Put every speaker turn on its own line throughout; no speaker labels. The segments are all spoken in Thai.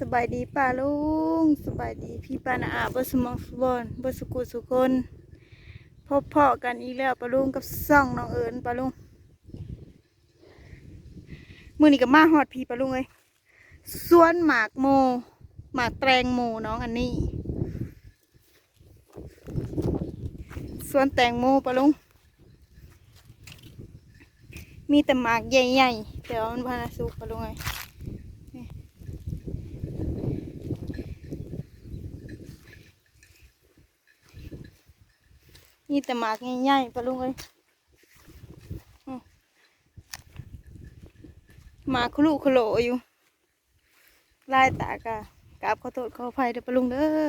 สบายดีป้าลุงสบายดีพี่ป้านาอาบสมองสุบอนบสุกุสุคนพบเพาะกันอีกแล้วป้าลุงกับซ่องน้องเอิญป้าลุงมือนี้กับมาฮอดพี่ป้าลุงเลยสวนหมากโมหมากแตงโมน้องอันนี้สวนแตงโมป้าลุงมีแต่หมากใหญ่ๆเดี๋ยวมันพานาสุกป้าลุงเลย นี่แต่หมากง่ายๆปะลุงเอ้ยมหมากคุลุคุโลอยู่ลายตากะกราบขอโทษขออภัยเด้อปะลุงเด้อ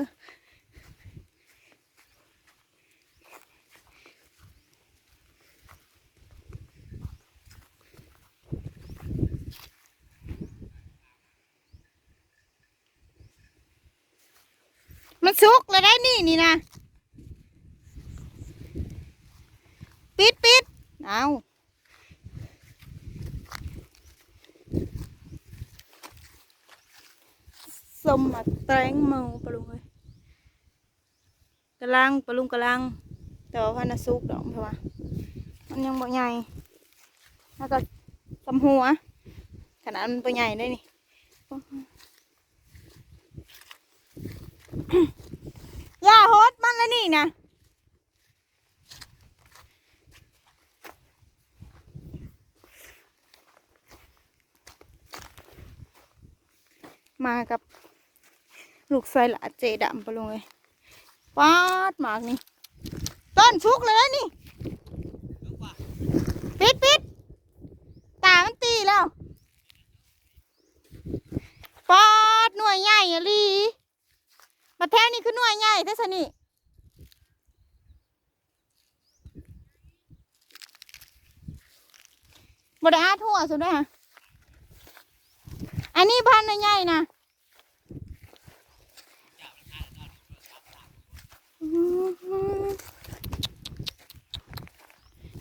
มันสุกแล้วได้นี่นี่นะ ปิดปิดเอาสมมาแตงเมาปะลุงเลยกำลังปะลุงกำลังแต่ว่าพันธุ์น่ะสุกดอกเพราะว่ามันยังบ่ใหญ่แล้วก็สำหัวขนาดมันบ่ใหญ่ได้นี่อย่าโหดมันแล้วนี่นะ มากับ ลูกไส้หลาเจดำปลงเลยปาดหมากนี่ ต้นชุกเลยนี่ ปิดปิดตามันตีแล้วปาดหน่วยใหญ่อะลีมาแท้นี่คือหน่วยใหญ่เท่านี่บไดอาทั่วสุดด้วยฮะ อันนี้พันธุ์ใหญ่นะ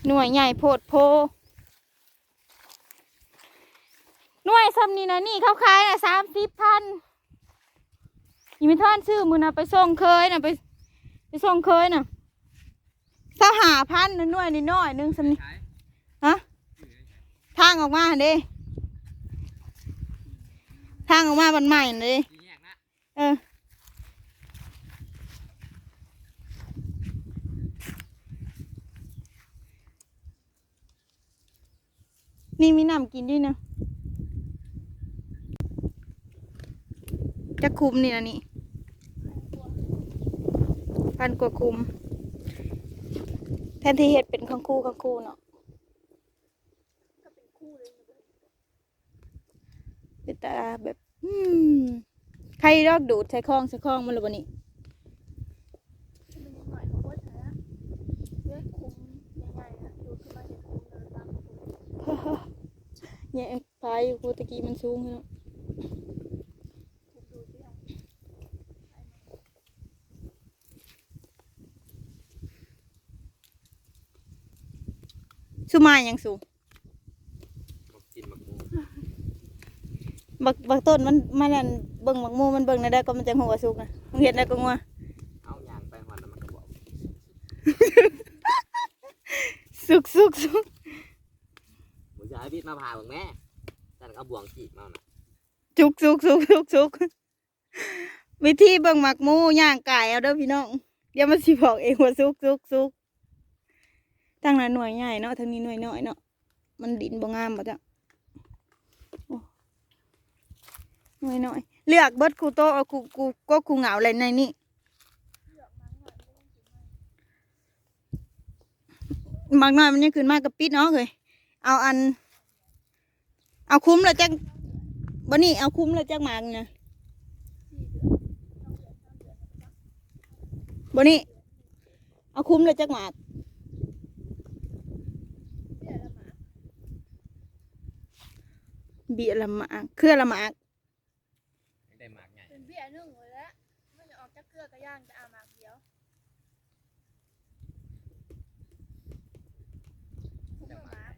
หน่วยใหญ่โพดโพ หน่วยซ้ำนี่นะนี่เขาขายนะสามสิบพันอีมิทอนชื่อมือนะไปส่งเคยนะไป ไปส่งเคยนะถ้าหาพันนะหน่วยนิดหน่อยนึงซ้ำนี่ฮะทางออกมาเด้ ทางออกมาบันใหม่เลยเออนี่มีน้ำกินด้วยนะจะคุมนี่นะนี่พันกว่าคุม แทนที่เห็ดเป็นข้างคู่ข้างคู่เนาะเป็น ตาแบบอืมใครรอกดูดใช้คล้องใช้คล้องมันหรือเปล่านี่เนี่ยพายอยู่โคตะกี้มันสูงเนาะสุมาอย่างสูง
กินหมักหมู
บักบักต้นมันมันนั่นเบิ่งบักมูมันเบิ่งนะได้ก็มันจะหัวสุกนะมึงเห็นได้ก็งัว
เอายางไปหอนแล้วมันก็บอก
สุกสุกสุก
หมูจะให้พี่มาพาบังแม่แต่เอาบ่วงจีบมาน่ะ
สุกสุกสุกสุกสุกวิธีเบิ่งหมักหมูย่างไก่เอาเด้อพี่น้องเดี๋ยวมันสิบอกเองว่าสุกสุกสุกตั้งนั้นหน่วยใหญ่เนาะทางนี้หน่วยน้อยเนาะมันดินบ่งามบ่จ้ะโอ้ หน่วยน้อยเลือกเบิดคูโตเอาคูกูก็คูเหงาอะไรในนี่หมักน้อยมันยังขึ้นมากกับปิดเนาะเคยเอาอัน เอาคุ้มแล้วจังบ่นี่เอาคุ้มแล้วจังหมากนะบ่นี่เอาคุ้มแล้วจังหมากเบียละหมากเครือละหมาก
ลือกระย่างจะเอามากเดียวคุ้มหมาก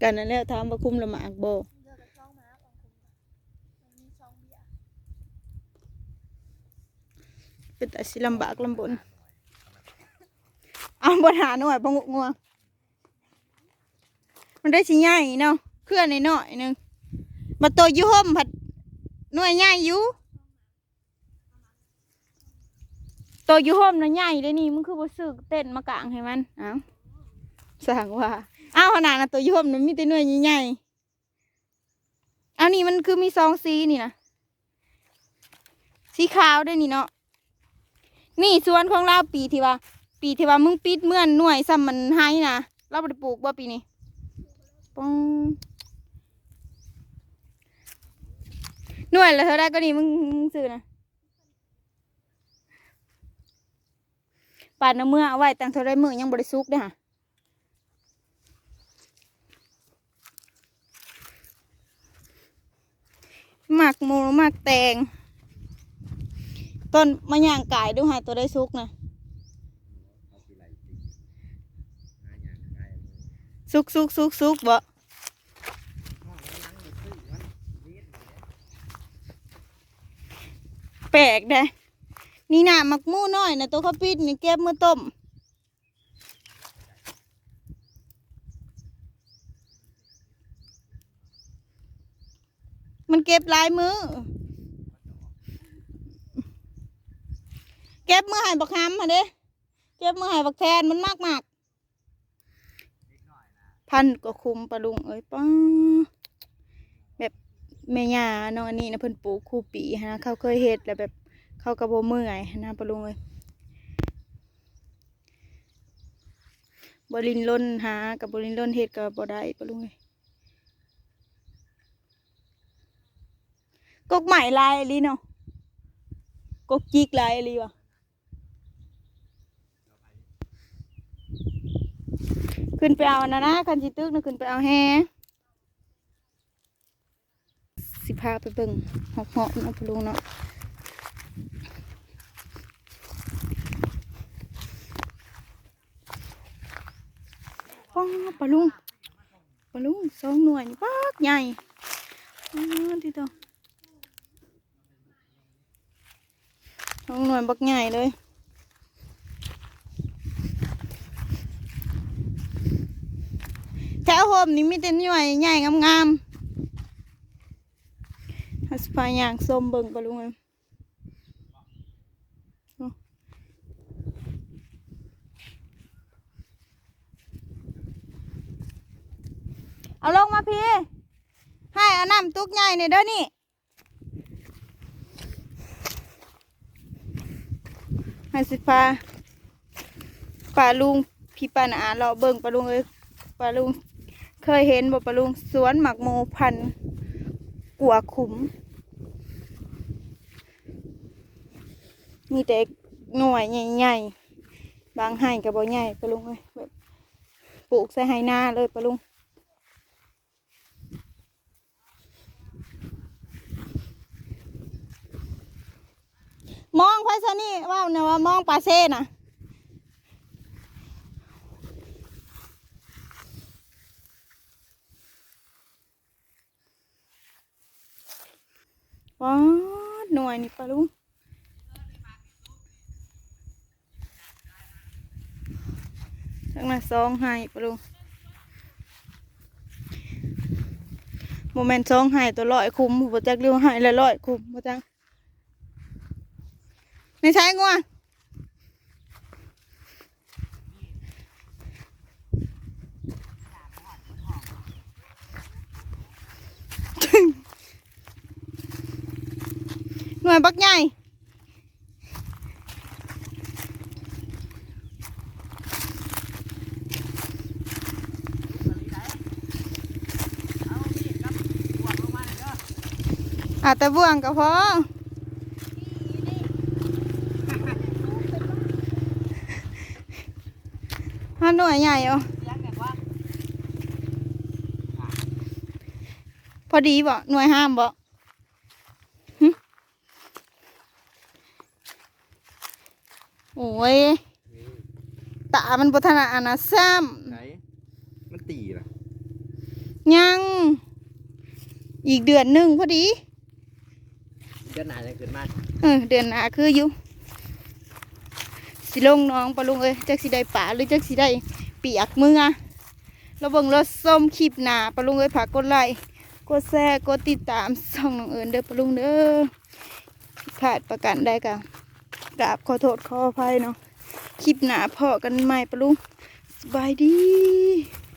กันนั่นแหละถามว่าคุ้มละหมากบ่
เลือกกับช่องหมากของคุ้มมันมีช่องเบี้ย
เป็นแต่สิลำบากลำบนเอาบนหาหน่อยบงงัวมันได้สิใหญ่เนาะเคลื่อนในหน่อยหนึงมาตัวยูห่มผัดหน่วยใหญ่อยู่ ตัวอยูห่มน่ะใหญ่เลยนี่มึงคือบ่ซื้อเต้นมากางให้มันเอ้าสั่งว่าเอ้าวขนาดน่ะตัวอยูห่มมันมีแต่หน่วยใหญ่ๆเอานี่มันคือมีสองสีนี่นะสีขาวด้วยนี่เนาะนี่สวนของเราปีที่ว่า ปีที่ว่ามึงปิดเมื่อนหน่วยซ้ำมันให้นะเราได้ปลูกบ่ปีนี้ปองหน่วยละเท่าไรก็นี่มึงซื้อนะ ปาดน้ำเมื่อเอาไว้ตั้งเท่าไรมือยังบริสุกเด้อค่ะหมักหมูหมักแตง ต้นมะย่างกายดูหาตัวได้สุกนะ
เอาสิไหลติหาหยังได้
สุกสุกสุกสุกบ่แปลกเด้ นี่น่ะมักมู่น้อยนะตัวเขาปิดนี่เก็บมือต้มมันเก็บหลายมือ เก็บมือหายบักฮำมาเด้เก็บมือหายบักแทนมันมากมากพันก็คุมปลาลุงเอ้ยป้าแบบแม่ย่าเนาะอันนี้นะเพิ่นปลูกคู่ปีนะเขาเคยเฮ็ดแล้วแบบ เขากระโบเมื่อยหั้นะปลาลุงเอ้ยบรินล้นหากับบรินล้นเฮ็ดกับบได้ปลาลุงเอ้ยกกใหม่ลายลีเนาะกกจิกลายอีหลีวะขึ้นไปเอานะนะคันจิตึกนะขึ้นไปเอาแฮสิพาไปเบิ่งหอกเหาะเนาะพะลุงเนาะ ป้าปลาลุงปลาลุงสองหน่วยนี่ปากใหญ่ที่ตัวสองหน่วยบักใหญ่เลยแถวโฮมนี่มีแต่หน่วยใหญ่งามๆฮัสพายางส้มเบิ่งปะลุงเอ้ยเอา เอาลงมาพี่ ให้เอาน้ำตุกใหญ่ในอยเด้อนี่ให้สิพาป่าลุงพี่ปานาเราเบิ่งปลาลุงเอ้ยปลาลุง เคยเห็นบ่ปลาลุงสวนหมักโมพันกัวขุม มีแต่หน่วยใหญ่ๆบางไห่กับบ่ใหญ่ปลาลุงเลยแบบปลูกใส่ไห่นาเลยปลาลุง มองไฟ ซะนี่ว่าเนี่ยว่ามองปลาเซ่น่ะว้าดหน่วยนี่ปะลุงทั้งนั้นสองให้ปะลุงโมเมนต์สองให้ตัวร้อยคุ้มบ่จักเรียวให้ละร้อยคุ้มบ่จัง ในใช้งัวหน่วยบักใหญ่อาจจะบ่วงก็พอ ถ้าหน่วยใหญ่เอาพอดีบ่หน่วยห้ามบ่หึโอ้ยตามันบทนาอานาซ้
ไหนมันตีล่ะำ
ยัง อีกเดือนหนึ่งพอดี
เดือนหน้าจะขึ้นมา
เออเดือนหน้าคืออยู่ สิลงน้องปะลุงเอ้ยจักสิได้ป่าหรือจักสิได้เปียกมือเราเบิ่งรถส้มคลิปหนาปะลุงเอ้ยผากกดไลค์กดแชร์กดติดตามส่องน้องเอิญเด้อปะลุงเด้อผิดพลาดประกันได้กะกราบขอโทษขออภัยเนาะคลิปหนาพอกันใหม่ปะลุงสบายดี